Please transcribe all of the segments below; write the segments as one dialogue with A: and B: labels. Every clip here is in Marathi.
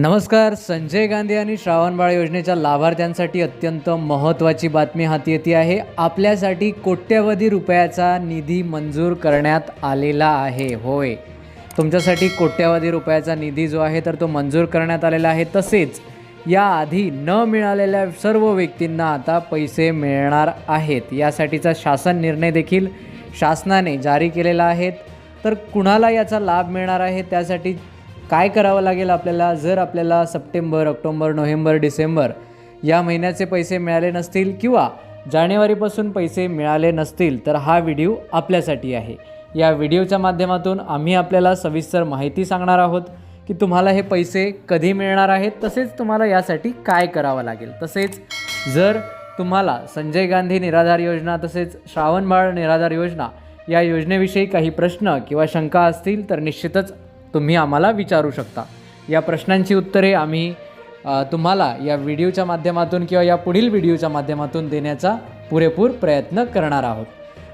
A: नमस्कार संजय गांधी आणि श्रावणबाळ योजनेच्या लाभार्थ्यांसाठी अत्यंत महत्त्वाची बातमी हाती येते आहे. आपल्यासाठी कोट्यवधी रुपयाचा निधी मंजूर करण्यात आलेला आहे. होय. तुमच्यासाठी कोट्यवधी रुपयाचा निधी जो आहे तर तो मंजूर करण्यात आलेला आहे. तसेच याआधी न मिळालेल्या सर्व व्यक्तींना आता पैसे मिळणार आहेत. यासाठीचा शासन निर्णय देखील शासनाने जारी केलेला आहे. तर कुणाला याचा लाभ मिळणार आहे त्यासाठी काय करावं लागेल आपल्याला? जर आपल्याला सप्टेंबर ऑक्टोंबर नोव्हेंबर डिसेंबर या महिन्याचे पैसे मिळाले नसतील किंवा जानेवारीपासून पैसे मिळाले नसतील तर हा व्हिडिओ आपल्यासाठी आहे. या व्हिडिओच्या माध्यमातून आम्ही आपल्याला सविस्तर माहिती सांगणार आहोत की तुम्हाला हे पैसे कधी मिळणार आहेत तसेच तुम्हाला यासाठी काय करावं लागेल. तसेच जर तुम्हाला संजय गांधी निराधार योजना तसेच श्रावणबाळ निराधार योजना या योजनेविषयी काही प्रश्न किंवा शंका असतील तर निश्चितच तुम्ही आम्हाला विचारू शकता. या प्रश्नांची उत्तरे आम्ही तुम्हाला या व्हिडिओच्या माध्यमातून किंवा या पुढील व्हिडिओच्या माध्यमातून देण्याचा पुरेपूर प्रयत्न करणार आहोत.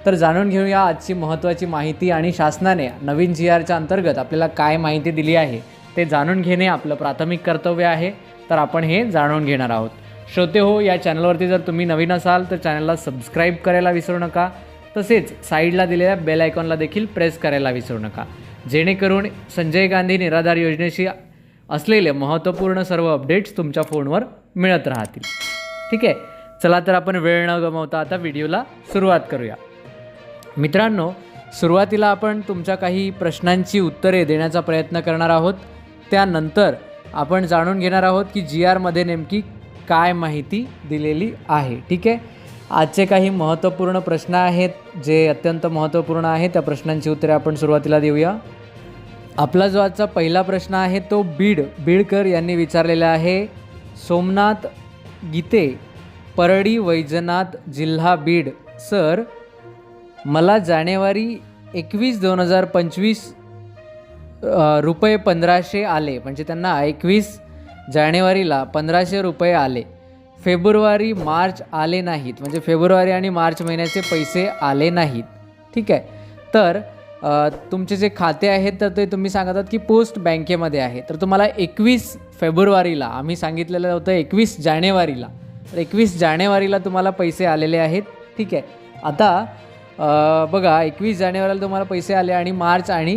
A: तर जाणून घेऊया आजची महत्त्वाची माहिती आणि शासनाने नवीन जी आरच्या अंतर्गत आपल्याला काय माहिती दिली आहे ते जाणून घेणे आपलं प्राथमिक कर्तव्य आहे. तर आपण हे जाणून घेणार आहोत. श्रोते हो या चॅनलवरती जर तुम्ही नवीन असाल तर चॅनलला सबस्क्राईब करायला विसरू नका. तसेच साईडला दिलेल्या बेल आयकॉनला देखील प्रेस करायला विसरू नका. जेणेकरून संजय गांधी निराधार योजनेशी असलेले महत्त्वपूर्ण सर्व अपडेट्स तुमच्या फोनवर मिळत राहतील. ठीक आहे? चला तर आपण वेळ न गमावता आता व्हिडिओला सुरुवात करूया. मित्रांनो सुरुवातीला आपण तुमच्या काही प्रश्नांची उत्तरे देण्याचा प्रयत्न करणार आहोत. त्यानंतर आपण जाणून घेणार आहोत की जी आरमध्ये नेमकी काय माहिती दिलेली आहे. ठीक आहे? आजचे काही महत्त्वपूर्ण प्रश्न आहेत. जे अत्यंत महत्त्वपूर्ण आहे त्या प्रश्नांची उत्तरे आपण सुरुवातीला देऊया. आपला जो आजचा पहिला प्रश्न आहे तो बीड बीडकर यांनी विचारलेला आहे. सोमनाथ गीते परळी वैजनाथ जिल्हा बीड. सर मला जानेवारी एकवीस दोन हजार पंचवीस रुपये पंधराशे आले. म्हणजे त्यांना एकवीस जानेवारीला पंधराशे रुपये आले. फेब्रुवारी मार्च आले नाहीत. म्हणजे फेब्रुवारी आणि मार्च महिन्याचे पैसे आले नाहीत. ठीक आहे. तर तुमचे जे खाते आहेत तर ते तुम्ही सांगत आहात की पोस्ट बँकेमध्ये आहे. तर तुम्हाला एकवीस फेब्रुवारीला आम्ही सांगितलेलं होतं एकवीस जानेवारीला. तर एकवीस जानेवारीला तुम्हाला पैसे आलेले आहेत. ठीक आहे. आता बघा एकवीस जानेवारीला तुम्हाला पैसे आले आणि मार्च आणि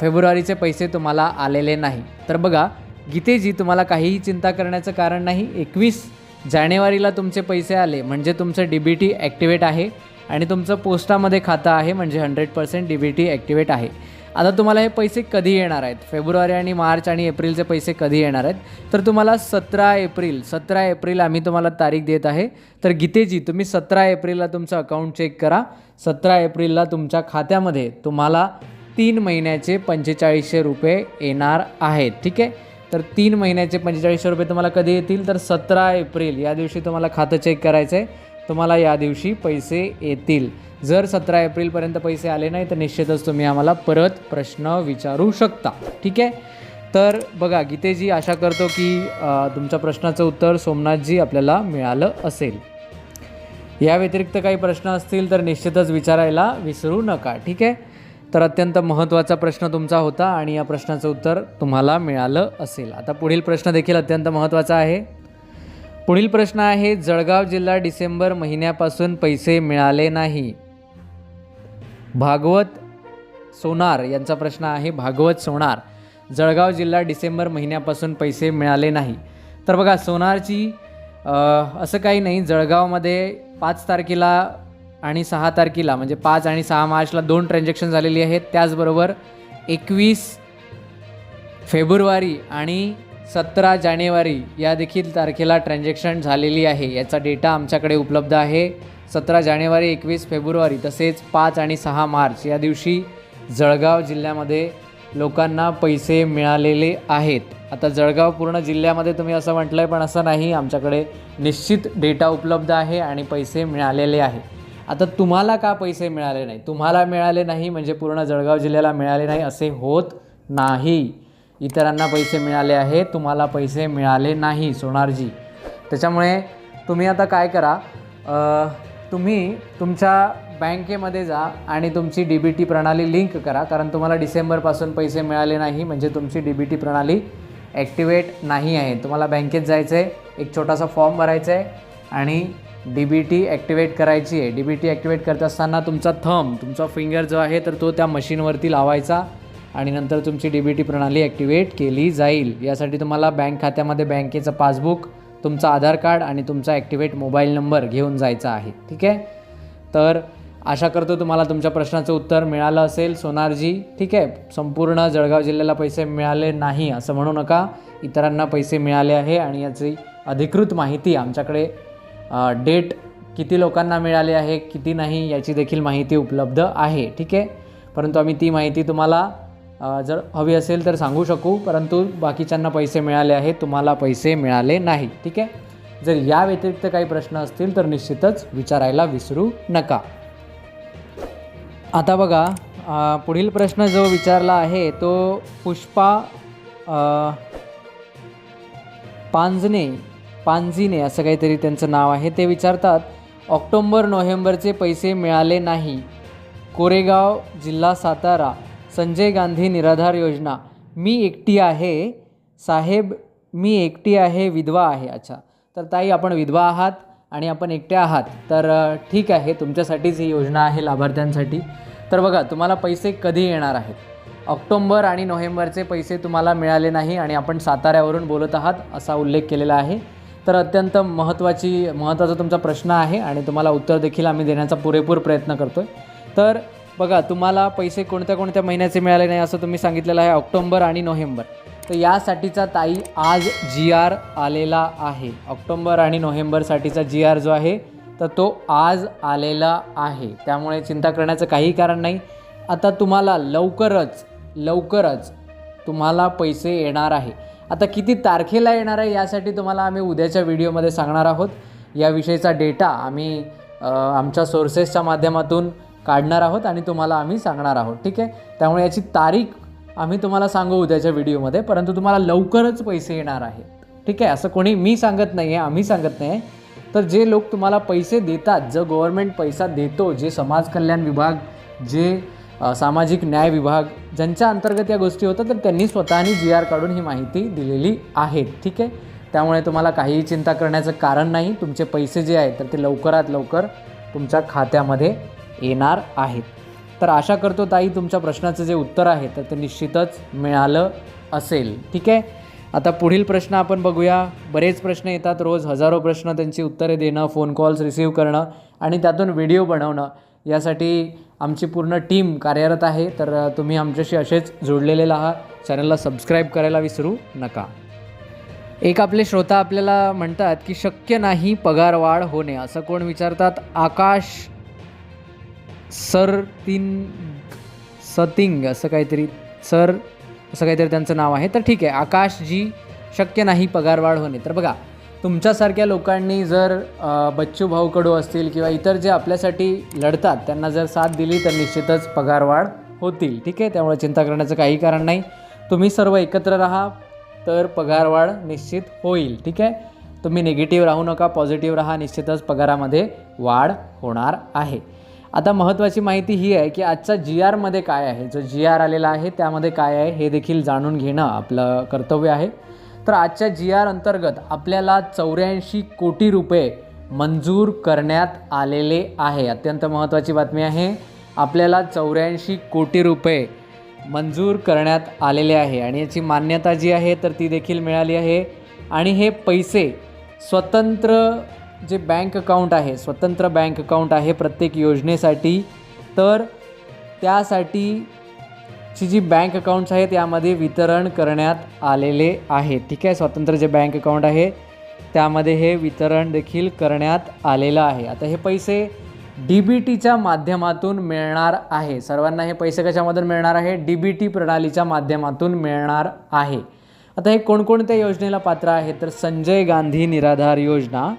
A: फेब्रुवारीचे पैसे तुम्हाला आलेले नाही. तर बघा गीतेजी तुम्हाला काहीही चिंता करण्याचं कारण नाही. एकवीस जानेवारीला तुमचे पैसे आले म्हणजे तुमचं डी बी टी ॲक्टिवेट आहे. आणि तुमचं पोस्टामध्ये खातं आहे म्हणजे hundred percent D B T activate आहे. आता तुम्हाला हे पैसे कधी येणार आहेत? फेब्रुवारी आणि मार्च आणि एप्रिलचे पैसे कधी येणार आहेत? तर तुम्हाला सतरा एप्रिल सतरा एप्रिल आम्ही तुम्हाला तारीख देत आहे. तर गीतेजी तुम्ही सतरा एप्रिलला तुमचं अकाउंट चेक करा. सतरा एप्रिलला तुमच्या खात्यामध्ये तुम्हाला तीन महिन्याचे पंचेचाळीसशे रुपये येणार आहेत. ठीक आहे? तर तीन महिन्याचे पंचेचाळीसशे रुपये तुम्हाला कधी येतील? तर सतरा एप्रिल या दिवशी तुम्हाला खातं चेक करायचं आहे तुम्हाला या दिवशी पैसे येतील. जर सतरा एप्रिलपर्यंत पैसे आले नाही तर निश्चितच तुम्ही आम्हाला परत प्रश्न विचारू शकता. ठीक आहे? तर बघा गीतेजी आशा करतो की तुमच्या प्रश्नाचं उत्तर सोमनाथजी आपल्याला मिळालं असेल. या व्यतिरिक्त काही प्रश्न असतील तर निश्चितच विचारायला विसरू नका. ठीक आहे? तर अत्यंत महत्त्वाचा प्रश्न तुमचा होता आणि या प्रश्नाचं उत्तर तुम्हाला मिळालं असेल. आता पुढील प्रश्न देखील अत्यंत महत्त्वाचा आहे. पुढील प्रश्न आहे जळगाव जिल्हा डिसेंबर महिन्यापासून पैसे मिळाले नाही. भागवत सोनार यांचा प्रश्न आहे भागवत सोनार जळगाव जिल्हा डिसेंबर महिन्यापासून पैसे मिळाले नाही. तर बघा सोनारची असं काही नाही जळगावमध्ये पाच तारखेला आणि सहा तारखेला म्हणजे पाच आणि सहा मार्चला दोन ट्रान्झॅक्शन झालेली आहेत. त्याचबरोबर एकवीस फेब्रुवारी आणि सतरा जानेवारी या देखील तारखेला ट्रान्झॅक्शन झालेली आहे. याचा डेटा आमच्याकडे उपलब्ध आहे. सतरा जानेवारी एकवीस फेब्रुवारी तसेच पाच आणि सहा मार्च या दिवशी जळगाव जिल्ह्यामध्ये लोकांना पैसे मिळालेले आहेत. आता जळगाव पूर्ण जिल्ह्यामध्ये तुम्ही असं म्हटलं आहे पण असं नाही. आमच्याकडे निश्चित डेटा उपलब्ध आहे आणि पैसे मिळालेले आहे आता तुम्हाला का पैसे मिळाले नाही? तुम्हाला मिळाले नाही म्हणजे पूर्ण जळगाव जिल्ह्याला मिळाले नाही असे होत नाही. इतरांना पैसे मिळाले आहे तुम्हाला पैसे मिळाले नाही सोनारजी. त्याच्यामुळे तुम्ही आता काय करा तुम्ही तुमच्या बँकेमध्ये जा आणि तुमची डी बी टी प्रणाली लिंक करा कारण तुम्हाला डिसेंबरपासून पैसे मिळाले नाही म्हणजे तुमची डी बी टी प्रणाली ॲक्टिवेट नाही आहे. तुम्हाला बँकेत जायचं आहे एक छोटासा फॉर्म भरायचा आहे आणि डी बी टी ॲक्टिवेट करायची आहे. डी बी टी ॲक्टिवेट करत असताना तुमचा थंब तुमचा फिंगर जो आहे तर तो त्या मशीनवरती लावायचा. आणि नंतर तुमची डी बी टी प्रणाली ॲक्टिवेट केली जाईल. यासाठी तुम्हाला बँक खात्यामध्ये बँकेचं पासबुक तुमचं आधार कार्ड आणि तुमचा ॲक्टिवेट मोबाईल नंबर घेऊन जायचा आहे. ठीक आहे? तर आशा करतो तुम्हाला तुमच्या प्रश्नाचं उत्तर मिळालं असेल सोनारजी. ठीक आहे? संपूर्ण जळगाव जिल्ह्याला पैसे मिळाले नाही असं म्हणू नका. इतरांना पैसे मिळाले आहे आणि याची अधिकृत माहिती आमच्याकडे डेट किती लोकांना मिळाले आहे किती नाही याची देखील माहिती उपलब्ध आहे. ठीक आहे? परंतु आम्ही ती माहिती तुम्हाला जर हवी असेल तर सांगू शकू परंतु बाकीच्यांना पैसे मिळाले आहेत तुम्हाला पैसे मिळाले नाही ठीक आहे? जर या व्यतिरिक्त काही प्रश्न असतील तर निश्चितच विचारायला विसरू नका. आता बघा पुढील प्रश्न जो विचारला आहे तो पुष्पा पांजने पांजिने असं काहीतरी त्यांचं नाव आहे ते विचारतात ऑक्टोंबर नोव्हेंबरचे पैसे मिळाले नाही. कोरेगाव जिल्हा सातारा. संजय गांधी निराधार योजना. मी एकटी आहे साहेब मी एकटी आहे विधवा आहे अच्छा. तर ताई आपण विधवा आहात आणि आपण एकट्या आहात. तर ठीक आहे तुमच्यासाठीच ही योजना आहे लाभार्थ्यांसाठी. तर बघा तुम्हाला पैसे कधी येणार आहेत? ऑक्टोंबर आणि नोव्हेंबरचे पैसे तुम्हाला मिळाले नाही आणि आपण साताऱ्यावरून बोलत आहात असा उल्लेख केलेला आहे. तर अत्यंत महत्त्वाची महत्त्वाचा तुमचा प्रश्न आहे आणि तुम्हाला उत्तर देखील आम्ही देण्याचा पुरेपूर प्रयत्न करतो आहे तर बघा तुम्हाला पैसे कोणत्या कोणत्या महिन्याचे मिळाले नाही असं तुम्ही सांगितलेलं आहे ऑक्टोंबर आणि नोव्हेंबर. तर यासाठीचा ताई आज जी आर आलेला आहे. ऑक्टोंबर आणि नोव्हेंबरसाठीचा जी आर जो आहे तर तो आज आलेला आहे. त्यामुळे चिंता करण्याचं काही कारण नाही. आता तुम्हाला लवकरच लवकरच तुम्हाला पैसे येणार आहे. आता किती तारखेला येणार आहे यासाठी तुम्हाला आम्ही उद्याच्या व्हिडिओमध्ये सांगणार आहोत. याविषयीचा डेटा आम्ही आमच्या सोर्सेसच्या माध्यमातून काढणार आहोत आणि तुम्हाला आम्ही सांगणार आहोत ठीक आहे? त्यामुळे याची तारीख आम्ही तुम्हाला सांगू उद्याच्या व्हिडिओमध्ये परंतु तुम्हाला लवकरच पैसे येणार आहेत ठीक आहे? असं कोणी मी सांगत नाही आहे आम्ही सांगत नाही आहे तर जे लोक तुम्हाला पैसे देतात जो गव्हर्मेंट पैसा देतो जे समाज कल्याण विभाग जे सामाजिक न्याय विभाग ज्यांच्या अंतर्गत या गोष्टी होतात तर त्यांनी स्वतःनी जी आर काढून ही माहिती दिलेली आहे ठीक आहे? त्यामुळे तुम्हाला काहीही चिंता करण्याचं कारण नाही. तुमचे पैसे जे आहेत तर ते लवकरात लवकर तुमच्या खात्यामध्ये येणार आहेत. तर आशा करतो ताई तुमच्या प्रश्नाचं जे उत्तर आहे तर ते निश्चितच मिळालं असेल. ठीक आहे? आता पुढील प्रश्न आपण बघूया. बरेच प्रश्न येतात रोज. हजारो प्रश्न त्यांची उत्तरे देणं फोन कॉल्स रिसीव्ह करणं आणि त्यातून व्हिडिओ बनवणं. यासाठी आमची पूर्ण टीम कार्यरत आहे. तर तुम्ही आमच्याशी असेच जोडलेले आहात चॅनलला सबस्क्राईब करायला विसरू नका. एक आपले श्रोता आपल्याला म्हणतात की शक्य नाही पगारवाढ होणे. असं कोण विचारतात? आकाश सर तीन सतिंग असं काहीतरी सर असं काहीतरी त्यांचं नाव आहे. तर ठीक आहे आकाश जी शक्य नाही पगारवाढ होणे. तर बघा तुमच्यासारख्या लोकांनी जर बच्चू भाऊ कडू असतील किंवा इतर जे आपल्यासाठी लढतात त्यांना जर साथ दिली तर निश्चितच पगारवाढ होतील. ठीक आहे त्यामुळे चिंता करण्याचं काही कारण नाही. तुम्ही सर्व एकत्र राहा तर पगारवाढ निश्चित होईल. ठीक आहे तुम्ही निगेटिव्ह राहू नका पॉझिटिव्ह राहा निश्चितच पगारामध्ये वाढ होणार आहे. आता महत्त्वाची माहिती ही आहे की आजचा जी आरमध्ये काय आहे? जो जी आर आलेला आहे त्यामध्ये काय आहे हे देखील जाणून घेणं आपलं कर्तव्य आहे. तर आजच्या जी आर अंतर्गत आपल्याला चौऱ्याऐंशी कोटी रुपये मंजूर करण्यात आलेले आहे. अत्यंत महत्त्वाची बातमी आहे. आपल्याला चौऱ्याऐंशी कोटी रुपये मंजूर करण्यात आलेले आहे आणि याची मान्यता जी आहे तर ती देखील मिळाली आहे. आणि हे पैसे स्वतंत्र जे बँक अकाउंट आहे स्वतंत्र बँक अकाउंट आहे प्रत्येक योजनेसाठी तर त्यासाठी ची जी बँक अकाउंट्स आहेत यामध्ये वितरण करण्यात आलेले आहे. ठीक आहे? स्वतंत्र जे बँक अकाउंट आहे त्यामध्ये हे वितरण देखील करण्यात आलेलं आहे. आता हे पैसे डी बी टीच्या माध्यमातून मिळणार आहे. सर्वांना हे पैसे कशामधून मिळणार आहे? डी बी टी प्रणालीच्या माध्यमातून मिळणार आहे. आता हे कोणकोणत्या योजनेला पात्र आहे? तर संजय गांधी निराधार योजना.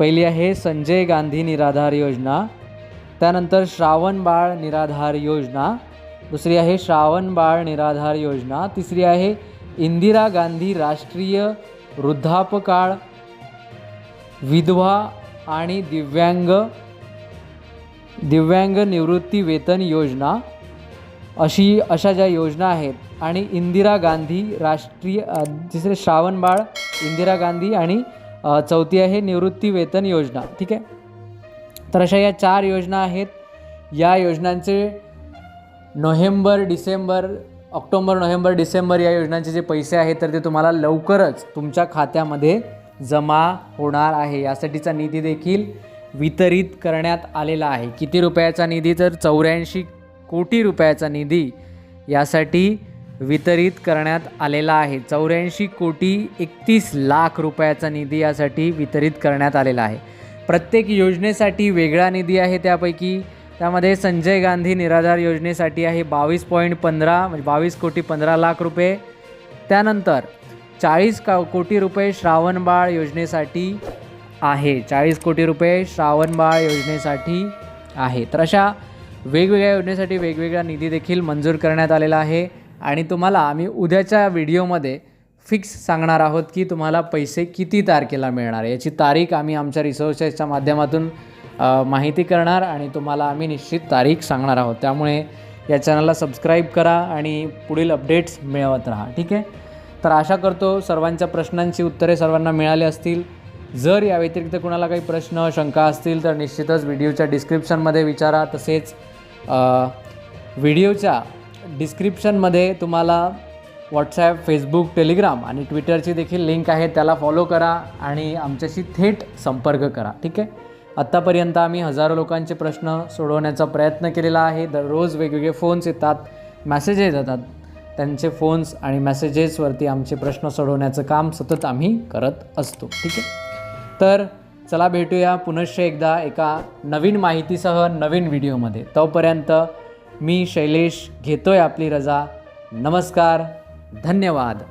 A: पहिली आहे संजय गांधी निराधार योजना त्यानंतर श्रावण बाळ निराधार योजना दुसरी आहे श्रावण बाळ निराधार योजना तिसरी आहे इंदिरा गांधी राष्ट्रीय वृद्धापकाळ विधवा आणि दिव्यांग दिव्यांग निवृत्ती वेतन योजना अशी अशा ज्या योजना आहेत. आणि इंदिरा गांधी राष्ट्रीय तिसरे तिसरे श्रावणबाळ इंदिरा गांधी आणि चौथी आहे निवृत्ती वेतन योजना ठीक आहे? तर अशा या चार योजना आहेत. या योजनांचे November December October November December या योजनांचे जे पैसे आहेत तर ते तुम्हाला लवकरच तुमच्या खात्यामध्ये जमा होणार आहे. यासाठीचा निधी देखील वितरित करण्यात आलेला आहे. किती रुपयाचा निधी? तर चौऱ्याऐंशी कोटी रुपयाचा निधी यासाठी वितरित करण्यात आलेला आहे. चौऱ्याऐंशी कोटी एकतीस लाख रुपयाचा निधी यासाठी वितरित करण्यात आलेला आहे. प्रत्येक योजनेसाठी वेगळा निधी आहे त्यापैकी त्यामध्ये संजय गांधी निराधार योजनेसाठी आहे बावीस पॉईंट पंधरा म्हणजे बावीस कोटी पंधरा लाख रुपये. त्यानंतर चाळीस का कोटी रुपये श्रावणबाळ योजनेसाठी आहे. चाळीस कोटी रुपये श्रावणबाळ योजनेसाठी आहे. तर अशा वेगवेगळ्या योजनेसाठी वेगवेगळा निधी देखील मंजूर करण्यात आलेला आहे. आणि तुम्हाला आम्ही उद्याच्या व्हिडिओमध्ये फिक्स सांगणार आहोत की तुम्हाला पैसे किती तारखेला मिळणार याची तारीख आम्ही आमच्या रिसोर्सेसच्या माध्यमातून माहिती करणार आणि तुम्हाला आम्ही निश्चित तारीख सांगणार आहोत. त्यामुळे या चॅनलला सबस्क्राईब करा आणि पुढील अपडेट्स मिळवत राहा. ठीक आहे? तर आशा करतो सर्वांच्या प्रश्नांची उत्तरे सर्वांना मिळाली असतील. जर या व्यतिरिक्त कुणाला काही प्रश्न शंका असतील तर निश्चितच व्हिडिओच्या डिस्क्रिप्शनमध्ये विचारा. तसेच व्हिडिओच्या डिस्क्रिप्शनमध्ये तुम्हाला व्हॉट्सॲप फेसबुक टेलिग्राम आणि ट्विटरची देखील लिंक आहे त्याला फॉलो करा आणि आमच्याशी थेट संपर्क करा ठीक आहे? आत्तापर्यंत आम्ही हजारो लोकांचे प्रश्न सोडवण्याचा प्रयत्न केलेला आहे. दररोज वेगवेगळे फोन्स येतात मॅसेजेस येतात. त्यांचे फोन्स आणि मेसेजेसवरती आमचे प्रश्न सोडवण्याचं काम सतत आम्ही करत असतो ठीक आहे? तर चला भेटूया पुनश्च एकदा एका नवीन माहितीसह नवीन व्हिडिओमध्ये. तोपर्यंत मी शैलेश घेतोय आपली रजा. नमस्कार धन्यवाद.